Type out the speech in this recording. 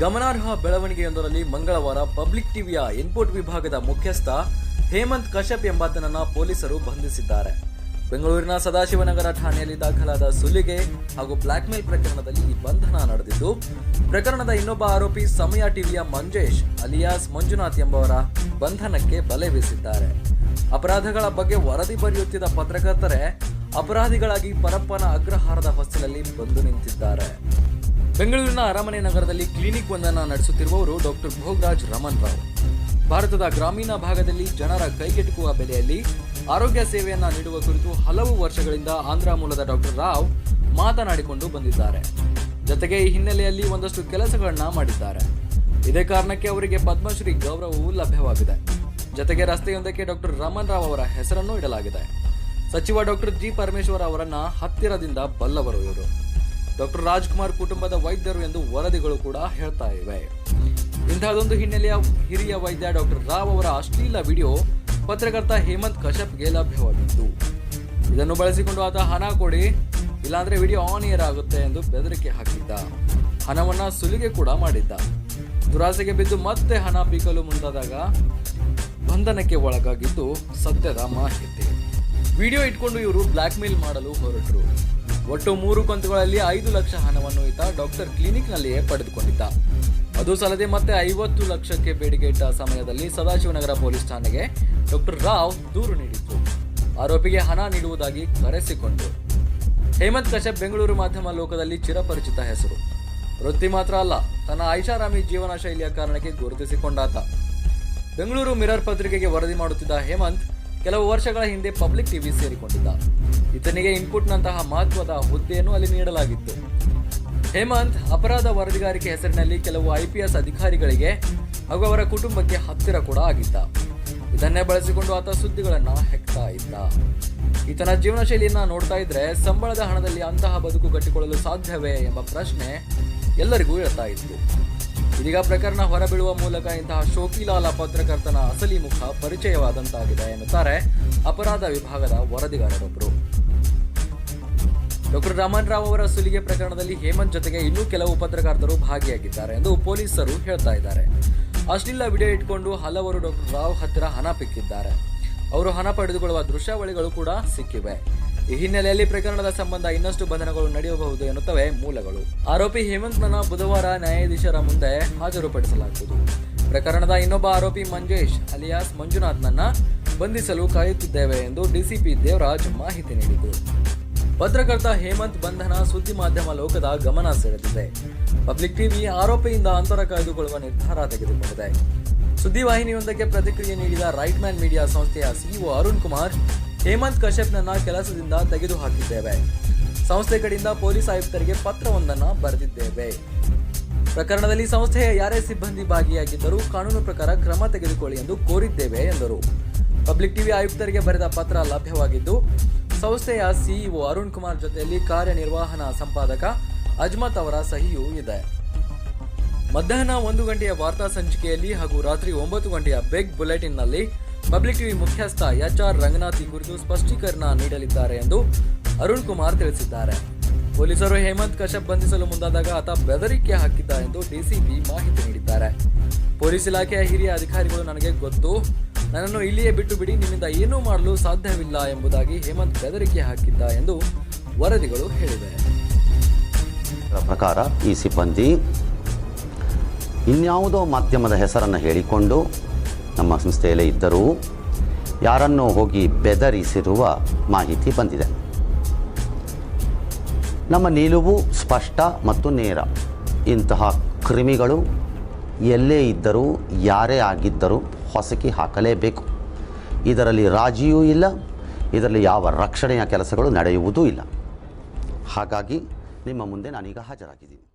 ಗಮನಾರ್ಹ ಬೆಳವಣಿಗೆಯೊಂದರಲ್ಲಿ ಮಂಗಳವಾರ ಪಬ್ಲಿಕ್ ಟಿವಿಯ ಇನ್ಪುಟ್ ವಿಭಾಗದ ಮುಖ್ಯಸ್ಥ ಹೇಮಂತ್ ಕಶ್ಯಪ್ ಎಂಬಾತನನ್ನ ಪೊಲೀಸರು ಬಂಧಿಸಿದ್ದಾರೆ. ಬೆಂಗಳೂರಿನ ಸದಾಶಿವನಗರ ಠಾಣೆಯಲ್ಲಿ ದಾಖಲಾದ ಸುಲಿಗೆ ಹಾಗೂ ಬ್ಲಾಕ್ಮೇಲ್ ಪ್ರಕರಣದಲ್ಲಿ ಈ ಬಂಧನ ನಡೆದಿದ್ದು, ಪ್ರಕರಣದ ಇನ್ನೊಬ್ಬ ಆರೋಪಿ ಸಮಯ ಟಿವಿಯ ಮಂಜೇಶ್ ಅಲಿಯಾಸ್ ಮಂಜುನಾಥ್ ಎಂಬವರ ಬಂಧನಕ್ಕೆ ಬಲೆ ಬೀಸಿದ್ದಾರೆ. ಅಪರಾಧಗಳ ಬಗ್ಗೆ ವರದಿ ಬರೆಯುತ್ತಿದ್ದ ಪತ್ರಕರ್ತರೇ, ಅಪರಾಧಿಗಳಾಗಿ ಪರಪ್ಪನ ಅಗ್ರಹಾರದ ಹೊಸ್ತಿಲಲ್ಲಿ ಬಂದು ನಿಂತಿದ್ದಾರೆ. ಬೆಂಗಳೂರಿನ ಅರಮನೆ ನಗರದಲ್ಲಿ ಕ್ಲಿನಿಕ್ ಒಂದನ್ನು ನಡೆಸುತ್ತಿರುವವರು ಡಾಕ್ಟರ್ ಭೋಗರಾಜ್ ರಮನ್ ರಾವ್. ಭಾರತದ ಗ್ರಾಮೀಣ ಭಾಗದಲ್ಲಿ ಜನರ ಕೈಗೆಟುಕುವ ಬೆಲೆಯಲ್ಲಿ ಆರೋಗ್ಯ ಸೇವೆಯನ್ನು ನೀಡುವ ಕುರಿತು ಹಲವು ವರ್ಷಗಳಿಂದ ಆಂಧ್ರ ಮೂಲದ ಡಾಕ್ಟರ್ ರಾವ್ ಮಾತನಾಡಿಕೊಂಡು ಬಂದಿದ್ದಾರೆ. ಜೊತೆಗೆ ಈ ಹಿನ್ನೆಲೆಯಲ್ಲಿ ಒಂದಷ್ಟು ಕೆಲಸಗಳನ್ನ ಮಾಡಿದ್ದಾರೆ. ಇದೇ ಕಾರಣಕ್ಕೆ ಅವರಿಗೆ ಪದ್ಮಶ್ರೀ ಗೌರವವೂ ಲಭ್ಯವಾಗಿದೆ. ಜೊತೆಗೆ ರಸ್ತೆಯೊಂದಕ್ಕೆ ಡಾಕ್ಟರ್ ರಮನ್ ರಾವ್ ಅವರ ಹೆಸರನ್ನು ಇಡಲಾಗಿದೆ. ಸಚಿವ ಡಾಕ್ಟರ್ ಜಿ ಪರಮೇಶ್ವರ್ ಅವರನ್ನ ಹತ್ತಿರದಿಂದ ಬಲ್ಲವರು ಇವರು. ಡಾಕ್ಟರ್ ರಾಜ್ಕುಮಾರ್ ಕುಟುಂಬದ ವೈದ್ಯರು ಎಂದು ವರದಿಗಳು ಕೂಡ ಹೇಳ್ತಾ ಇವೆ. ಇಂತಹದೊಂದು ಹಿನ್ನೆಲೆಯ ಹಿರಿಯ ವೈದ್ಯ ಡಾಕ್ಟರ್ ರಾವ್ ಅವರ ಅಶ್ಲೀಲ ವಿಡಿಯೋ ಪತ್ರಕರ್ತ ಹೇಮಂತ್ ಕಶ್ಯಪ್ಗೆ ಲಭ್ಯವಾಗಿತ್ತು. ಇದನ್ನು ಬಳಸಿಕೊಂಡು ಆತ ಹಣ ಕೊಡಿ, ಇಲ್ಲಾಂದ್ರೆ ವಿಡಿಯೋ ಆನ್ ಏರ್ ಆಗುತ್ತೆ ಎಂದು ಬೆದರಿಕೆ ಹಾಕಿದ್ದ. ಹಣವನ್ನ ಸುಲಿಗೆ ಕೂಡ ಮಾಡಿದ್ದ. ದುರಾಸೆಗೆ ಬಿದ್ದು ಮತ್ತೆ ಹಣ ಪೀಕಲು ಮುಂದಾದಾಗ ಬಂಧನಕ್ಕೆ ಒಳಗಾಗಿದ್ದು ಸತ್ಯದ ಮಾಹಿತಿ. ವಿಡಿಯೋ ಇಟ್ಕೊಂಡು ಇವರು ಬ್ಲ್ಯಾಕ್ ಮೇಲ್ ಮಾಡಲು ಹೊರಟರು. ಒಟ್ಟು ಮೂರು ಕಂತುಗಳಲ್ಲಿ ಐದು ಲಕ್ಷ ಹಣವನ್ನು ಈತ ಡಾಕ್ಟರ್ ಕ್ಲಿನಿಕ್ನಲ್ಲಿಯೇ ಪಡೆದುಕೊಂಡಿದ್ದ. ಅದು ಸಲ್ಲದೆ ಮತ್ತೆ ಐವತ್ತು ಲಕ್ಷಕ್ಕೆ ಬೇಡಿಕೆ ಇಟ್ಟ ಸಮಯದಲ್ಲಿ ಸದಾಶಿವನಗರ ಪೊಲೀಸ್ ಠಾಣೆಗೆ ಡಾಕ್ಟರ್ ರಾವ್ ದೂರು ನೀಡಿತ್ತು. ಆರೋಪಿಗೆ ಹಣ ನೀಡುವುದಾಗಿ ಕರೆಸಿಕೊಂಡರು ಹೇಮಂತ್ ಕಶ್ಯಪ್ ಬೆಂಗಳೂರು ಮಾಧ್ಯಮ ಲೋಕದಲ್ಲಿ ಚಿರಪರಿಚಿತ ಹೆಸರು. ವೃತ್ತಿ ಮಾತ್ರ ಅಲ್ಲ, ತನ್ನ ಐಷಾರಾಮಿ ಜೀವನ ಶೈಲಿಯ ಕಾರಣಕ್ಕೆ ಗುರುತಿಸಿಕೊಂಡಾತ. ಬೆಂಗಳೂರು ಮಿರರ್ ಪತ್ರಿಕೆಗೆ ವರದಿ ಮಾಡುತ್ತಿದ್ದ ಹೇಮಂತ್ ಕೆಲವು ವರ್ಷಗಳ ಹಿಂದೆ ಪಬ್ಲಿಕ್ ಟಿವಿ ಸೇರಿಕೊಂಡಿದ್ದ. ಈತನಿಗೆ ಇನ್ಪುಟ್ನಂತಹ ಮಹತ್ವದ ಹುದ್ದೆಯನ್ನು ಅಲ್ಲಿ ನೀಡಲಾಗಿತ್ತು. ಹೇಮಂತ್ ಅಪರಾಧ ವರದಿಗಾರಿಕೆ ಹೆಸರಿನಲ್ಲಿ ಕೆಲವು ಐಪಿಎಸ್ ಅಧಿಕಾರಿಗಳಿಗೆ ಹಾಗೂ ಅವರ ಕುಟುಂಬಕ್ಕೆ ಹತ್ತಿರ ಕೂಡ ಆಗಿದ್ದ. ಇದನ್ನೇ ಬಳಸಿಕೊಂಡು ಆತ ಸುದ್ದಿಗಳನ್ನು ಹೆಕ್ತಾ ಇದ್ದ. ಈತನ ಜೀವನ ಶೈಲಿಯನ್ನ ನೋಡ್ತಾ ಇದ್ರೆ ಸಂಬಳದ ಹಣದಲ್ಲಿ ಅಂತಹ ಬದುಕು ಕಟ್ಟಿಕೊಳ್ಳಲು ಸಾಧ್ಯವೇ ಎಂಬ ಪ್ರಶ್ನೆ ಎಲ್ಲರಿಗೂ ಇರ್ತಾ ಇತ್ತು. ಇದೀಗ ಪ್ರಕರಣ ಹೊರಬೀಳುವ ಮೂಲಕ ಇಂತಹ ಶೋಕಿಲಾಲ ಪತ್ರಕರ್ತನ ಅಸಲಿ ಮುಖ ಪರಿಚಯವಾದಂತಾಗಿದೆ ಎನ್ನುತ್ತಾರೆ ಅಪರಾಧ ವಿಭಾಗದ ವರದಿಗಾರರೊಬ್ಬರು ಡಾಕ್ಟರ್ ರಾಮನ್ ರಾವ್ ಅವರ ಸುಲಿಗೆ ಪ್ರಕರಣದಲ್ಲಿ ಹೇಮಂತ್ ಜೊತೆಗೆ ಇನ್ನೂ ಕೆಲವು ಪತ್ರಕರ್ತರು ಭಾಗಿಯಾಗಿದ್ದಾರೆ ಎಂದು ಪೊಲೀಸರು ಹೇಳ್ತಾ ಇದ್ದಾರೆ. ಅಶ್ಲೀಲ ವಿಡಿಯೋ ಇಟ್ಕೊಂಡು ಹಲವರು ಡಾಕ್ಟರ್ ರಾವ್ ಹತ್ತಿರ ಹಣ ಪಿಕ್ಕಿದ್ದಾರೆ ಅವರು ಹಣ ಪಡೆದುಕೊಳ್ಳುವ ದೃಶ್ಯಾವಳಿಗಳು ಕೂಡ ಸಿಕ್ಕಿವೆ. ಈ ಹಿನ್ನೆಲೆಯಲ್ಲಿ ಪ್ರಕರಣದ ಸಂಬಂಧ ಇನ್ನಷ್ಟು ಬಂಧನಗಳು ನಡೆಯಬಹುದು ಎನ್ನುತ್ತವೆ ಮೂಲಗಳು. ಆರೋಪಿ ಹೇಮಂತ್ನನ್ನ ಬುಧವಾರ ನ್ಯಾಯಾಧೀಶರ ಮುಂದೆ ಹಾಜರುಪಡಿಸಲಾಗುವುದು. ಪ್ರಕರಣದ ಇನ್ನೊಬ್ಬ ಆರೋಪಿ ಮಂಜೇಶ್ ಅಲಿಯಾಸ್ ಮಂಜುನಾಥ್ನನ್ನ ಬಂಧಿಸಲು ಕಾಯುತ್ತಿದ್ದೇವೆ ಎಂದು ಡಿಸಿಪಿ ದೇವರಾಜ್ ಮಾಹಿತಿ ನೀಡಿದರು ಪತ್ರಕರ್ತ ಹೇಮಂತ್ ಬಂಧನ ಸುದ್ದಿ ಮಾಧ್ಯಮ ಲೋಕದ ಗಮನ ಸೆಳೆದಿದೆ. ಪಬ್ಲಿಕ್ ಟಿವಿ ಆರೋಪಿಯಿಂದ ಅಂತರ ಕಾಯ್ದುಕೊಳ್ಳುವ ನಿರ್ಧಾರ ತೆಗೆದುಕೊಂಡಿದೆ. ಸುದ್ದಿವಾಹಿನಿಯೊಂದಕ್ಕೆ ಪ್ರತಿಕ್ರಿಯೆ ನೀಡಿದ ರೈಟ್ ಮ್ಯಾನ್ ಮೀಡಿಯಾ ಸಂಸ್ಥೆಯ ಸಿಇಒ ಅರುಣ್ ಕುಮಾರ್ ಹೇಮಂತ್ ಕಶ್ಯಪ್ನನ್ನ ಕೆಲಸದಿಂದ ತೆಗೆದುಹಾಕಿದ್ದೇವೆ. ಸಂಸ್ಥೆ ಕಡೆಯಿಂದ ಪೊಲೀಸ್ ಆಯುಕ್ತರಿಗೆ ಪತ್ರವೊಂದನ್ನು ಬರೆದಿದ್ದೇವೆ. ಪ್ರಕರಣದಲ್ಲಿ ಸಂಸ್ಥೆಯ ಯಾರೇ ಸಿಬ್ಬಂದಿ ಭಾಗಿಯಾಗಿದ್ದರೂ ಕಾನೂನು ಪ್ರಕಾರ ಕ್ರಮ ತೆಗೆದುಕೊಳ್ಳಿ ಎಂದು ಕೋರಿದ್ದೇವೆ, ಎಂದರು. ಪಬ್ಲಿಕ್ ಟಿವಿ ಆಯುಕ್ತರಿಗೆ ಬರೆದ ಪತ್ರ ಲಭ್ಯವಾಗಿದ್ದು, ಸಂಸ್ಥೆಯ ಸಿಇಒ ಅರುಣ್ ಕುಮಾರ್ ಜೊತೆಯಲ್ಲಿ ಕಾರ್ಯನಿರ್ವಹಣಾ ಸಂಪಾದಕ ಅಜ್ಮತ್ ಅವರ ಸಹಿಯೂ ಇದೆ. ಮಧ್ಯಾಹ್ನ ಒಂದು ಗಂಟೆಯ ವಾರ್ತಾ ಸಂಚಿಕೆಯಲ್ಲಿ ಹಾಗೂ ರಾತ್ರಿ ಒಂಬತ್ತು ಗಂಟೆಯ ಬೆಗ್ ಬುಲೆಟಿನ್ನಲ್ಲಿ ಪಬ್ಲಿಕ್ ಟಿವಿ ಮುಖ್ಯಸ್ಥ ಎಚ್ ಆರ್ ರಂಗನಾಥ್ ಈ ಕುರಿತು ಸ್ಪಷ್ಟೀಕರಣ ನೀಡಲಿದ್ದಾರೆ ಎಂದು ಅರುಣ್ ಕುಮಾರ್ ತಿಳಿಸಿದ್ದಾರೆ. ಪೊಲೀಸರು ಹೇಮಂತ್ ಕಶ್ಯಪ್ ಬಂಧಿಸಲು ಮುಂದಾದಾಗ ಆತ ಬೆದರಿಕೆ ಹಾಕಿದ್ದ ಎಂದು ಡಿಸಿಪಿ ಮಾಹಿತಿ ನೀಡಿದ್ದಾರೆ. ಪೊಲೀಸ್ ಇಲಾಖೆಯ ಹಿರಿಯ ಅಧಿಕಾರಿಗಳು ನನಗೆ ಗೊತ್ತು. ನನ್ನನ್ನು ಇಲ್ಲಿಯೇ ಬಿಟ್ಟು ಬಿಡಿ, ನಿಮ್ಮಿಂದ ಏನೂ ಮಾಡಲು ಸಾಧ್ಯವಿಲ್ಲ ಎಂಬುದಾಗಿ ಹೇಮಂತ್ ಬೆದರಿಕೆ ಹಾಕಿದ್ದ ಎಂದು ವರದಿಗಳು ಹೇಳಿವೆ. ಪ್ರಕಾರ ಈ ಸಿಬ್ಬಂದಿ ಇನ್ಯಾವುದೋ ಮಾಧ್ಯಮದ ಹೆಸರನ್ನು ಹೇಳಿಕೊಂಡು ನಮ್ಮ ಸಂಸ್ಥೆಯಲ್ಲೇ ಇದ್ದರೂ ಯಾರನ್ನು ಹೋಗಿ ಬೆದರಿಸಿರುವ ಮಾಹಿತಿ ಬಂದಿದೆ. ನಮ್ಮ ನಿಲುವು ಸ್ಪಷ್ಟ ಮತ್ತು ನೇರ. ಇಂತಹ ಕ್ರಿಮಿಗಳು ಎಲ್ಲೇ ಇದ್ದರೂ, ಯಾರೇ ಆಗಿದ್ದರೂ ಹೊಸಕಿ ಹಾಕಲೇಬೇಕು. ಇದರಲ್ಲಿ ರಾಜಿಯೂ ಇಲ್ಲ, ಇದರಲ್ಲಿ ಯಾವ ರಕ್ಷಣೆಯ ಕೆಲಸಗಳು ನಡೆಯುವುದೂ ಇಲ್ಲ. ಹಾಗಾಗಿ ನಿಮ್ಮ ಮುಂದೆ ನಾನೀಗ ಹಾಜರಾಗಿದ್ದೀನಿ.